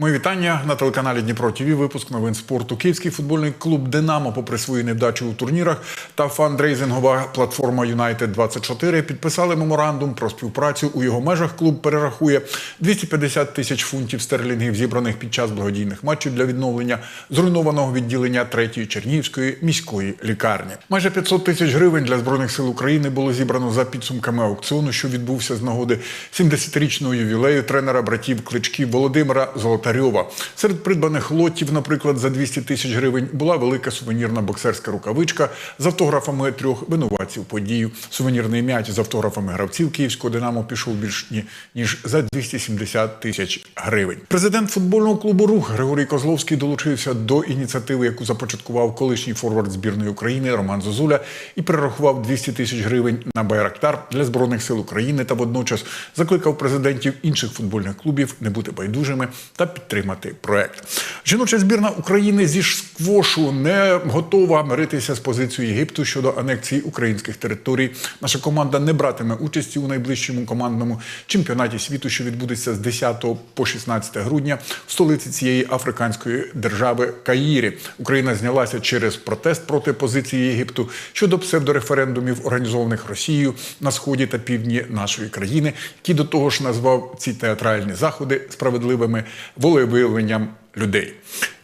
Мої вітання на телеканалі Дніпро ТВ. Випуск новин спорту. Київський футбольний клуб Динамо, попри свої невдачі у турнірах та фандрейзингова платформа Юнайтед 24 підписали меморандум про співпрацю. У його межах клуб перерахує 250 тисяч фунтів стерлінгів, зібраних під час благодійних матчів для відновлення зруйнованого відділення третьої Чернігівської міської лікарні. Майже 500 тисяч гривень для збройних сил України було зібрано за підсумками аукціону, що відбувся з нагоди 70-річного ювілею тренера братів Кличків Володимира Золотарьова. Серед придбаних лотів, наприклад, за 200 тисяч гривень була велика сувенірна боксерська рукавичка з автографами трьох винуватців подію. Сувенірний м'яч з автографами гравців київського Динамо пішов більш ні- ніж за 270 тисяч гривень. Президент футбольного клубу Рух Григорій Козловський долучився до ініціативи, яку започаткував колишній форвард збірної України Роман Зозуля, і перерахував 200 тисяч гривень на Байрактар для збройних сил України та водночас закликав президентів інших футбольних клубів не бути байдужими та підтримати проект. Жіноча збірна України зі сквошу не готова миритися з позицією Єгипту щодо анексії українських територій. Наша команда не братиме участі у найближчому командному чемпіонаті світу, що відбудеться з 10 по 16 грудня в столиці цієї африканської держави Каїрі. Україна знялася через протест проти позиції Єгипту щодо псевдореферендумів, організованих Росією на сході та півдні нашої країни, який до того ж назвав ці театральні заходи справедливими волевиявленням людей.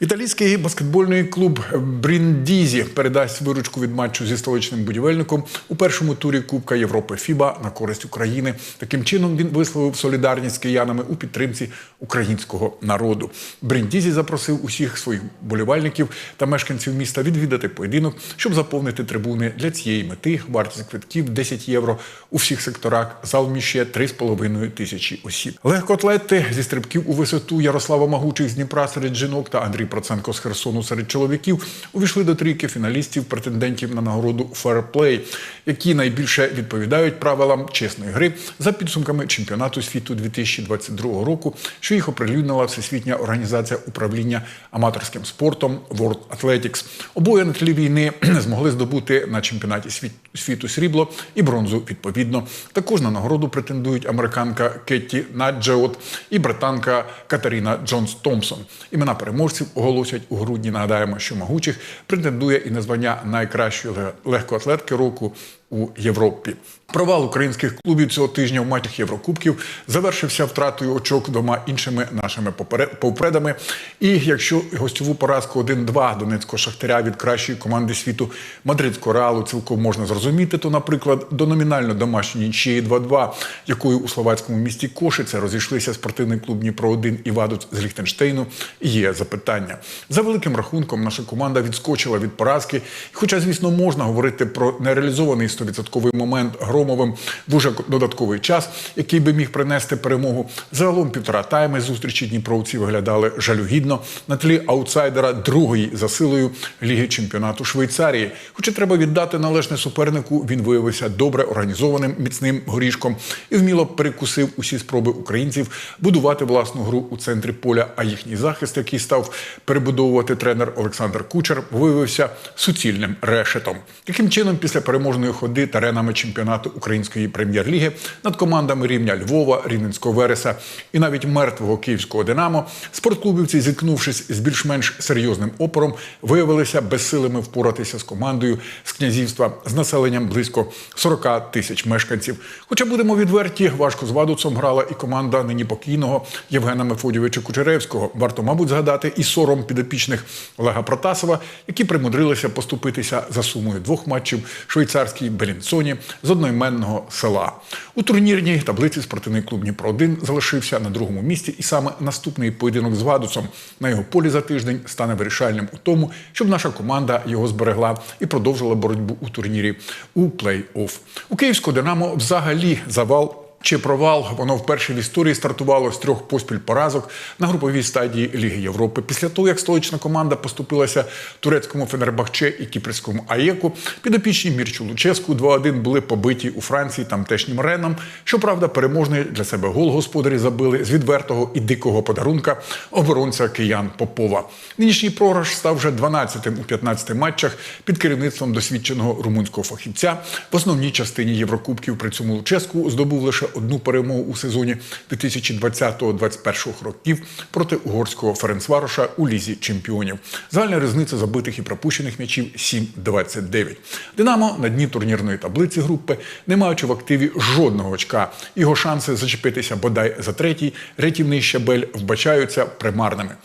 Італійський баскетбольний клуб Бріндізі передасть виручку від матчу зі столичним будівельником у першому турі Кубка Європи ФІБА на користь України. Таким чином він висловив солідарність з киянами у підтримці українського народу. Бріндізі запросив усіх своїх болівальників та мешканців міста відвідати поєдинок, щоб заповнити трибуни для цієї мети. Вартість квитків 10 євро у всіх секторах. Зал вміщує 3,5 тисячі осіб. Легкоатлети зі стрибків у висоту Ярослава Магучих з Дніпра серед жінок та Андрій Проценко з Херсону серед чоловіків увійшли до трійки фіналістів, претендентів на нагороду ферплей, які найбільше відповідають правилам чесної гри за підсумками чемпіонату світу 2022 року, що їх оприлюднила Всесвітня організація управління аматорським спортом World Athletics. Обоє на тлі війни змогли здобути на чемпіонаті світ- світу срібло і бронзу відповідно. Також на нагороду претендують американка Кетті Наджеот і британка Катаріна Джонс Томпсон. Імена переможців оголосять у грудні. Нагадаємо, що могучих претендує і на звання найкращої легкоатлетки року у Європі. Провал українських клубів цього тижня в матчах Єврокубків завершився втратою очок двома іншими нашими попере- повпредами. І якщо гостьову поразку 1-2 донецького шахтаря від кращої команди світу мадридського реалу цілком можна зрозуміти, то, наприклад, до номінально домашньої нічиї 2-2, якою у словацькому місті Кошице розійшлися спортивний клуб Дніпро 1 і Вадуц з Ліхтенштейну, є запитання. За великим рахунком, наша команда відскочила від поразки. Хоча, звісно, можна говорити про нереалізований 100% момент Громовим в уже додатковий час, який би міг принести перемогу. Загалом півтора тайми зустрічі дніпровці виглядали жалюгідно на тлі аутсайдера другої за силою Ліги чемпіонату Швейцарії. Хоча треба віддати належне супернику, він виявився добре організованим міцним горішком і вміло перекусив усі спроби українців будувати власну гру у центрі поля. А їхній захист, який став перебудовувати тренер Олександр Кучер, виявився суцільним решетом. Таким чином, після переможної ходи теренами чемпіонату української прем'єр-ліги над командами рівня Львова, Рівненського Вереса і навіть мертвого київського Динамо, спортклубівці, зіткнувшись з більш-менш серйозним опором, виявилися безсилими впоратися з командою з князівства з населенням близько 40 тисяч мешканців. Хоча будемо відверті, важко з Вадуцом грала і команда нині покійного Євгена Мефодійовича Кучеревського. Варто, мабуть, згадати і сором підопічних Олега Протасова, які примудрилися поступитися за сумою двох матчів швейцарській Белінсоні з одноіменного села. У турнірній таблиці спортивний клуб Дніпро 1 залишився на другому місці, і саме наступний поєдинок з Вадусом на його полі за тиждень стане вирішальним у тому, щоб наша команда його зберегла і продовжила боротьбу у турнірі у плей-офф. У київського Динамо взагалі завал. Чи провал воно вперше в історії стартувало з трьох поспіль поразок на груповій стадії Ліги Європи. Після того, як столична команда поступилася турецькому Фенербахче і кіпрському Аєку, підопічні Мірчу Луческу 2-1 були побиті у Франції тамтешнім Реном. Щоправда, переможний для себе гол господарі забили з відвертого і дикого подарунка оборонця киян Попова. Нинішній програш став вже 12-тим у 15 матчах під керівництвом досвідченого румунського фахівця. В основній частині Єврокубків при цьому Луческу здобув лише одну перемогу у сезоні 2020-2021 років проти угорського Ференцвароша у лізі чемпіонів. Загальна різниця забитих і пропущених м'ячів 7-29. Динамо на дні турнірної таблиці групи, не маючи в активі жодного очка. Його шанси зачепитися бодай за третій, рятівний щабель вбачаються примарними.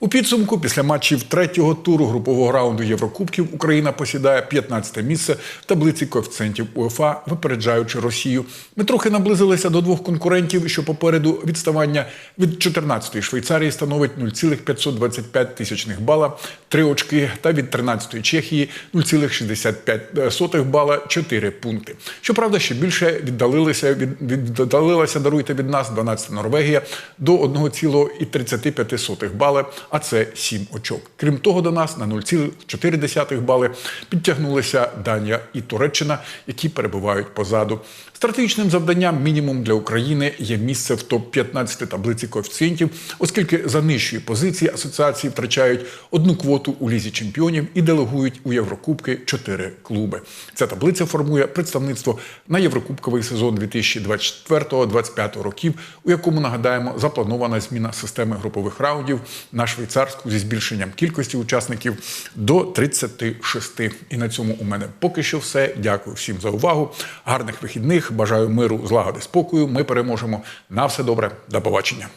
У підсумку, після матчів третього туру групового раунду Єврокубків, Україна посідає 15 місце в таблиці коефіцієнтів УЄФА, випереджаючи Росію. Ми трохи наблизилися до двох конкурентів, що попереду відставання від 14-ї Швейцарії становить 0,525 тисячних бала, 3 очки, та від 13-ї Чехії 0,65 бала, 4 пункти. Щоправда, ще більше віддалилися від, віддалилася, даруйте від нас 12 Норвегія до 1,35 бали, а це 7 очок. Крім того, до нас на 0,4 бали підтягнулися Данія і Туреччина, які перебувають позаду. Стратегічним завданням мінімум для України є місце в топ-15 таблиці коефіцієнтів, оскільки за нижчої позиції асоціації втрачають одну квоту у лізі чемпіонів і делегують у Єврокубки чотири клуби. Ця таблиця формує представництво на Єврокубковий сезон 2024-2025 років, у якому нагадаємо запланована зміна системи групових раундів на швейцарську зі збільшенням кількості учасників до 36. І на цьому у мене поки що все. Дякую всім за увагу. Гарних вихідних. Бажаю миру, злагоди, спокою. Ми переможемо. На все добре. До побачення.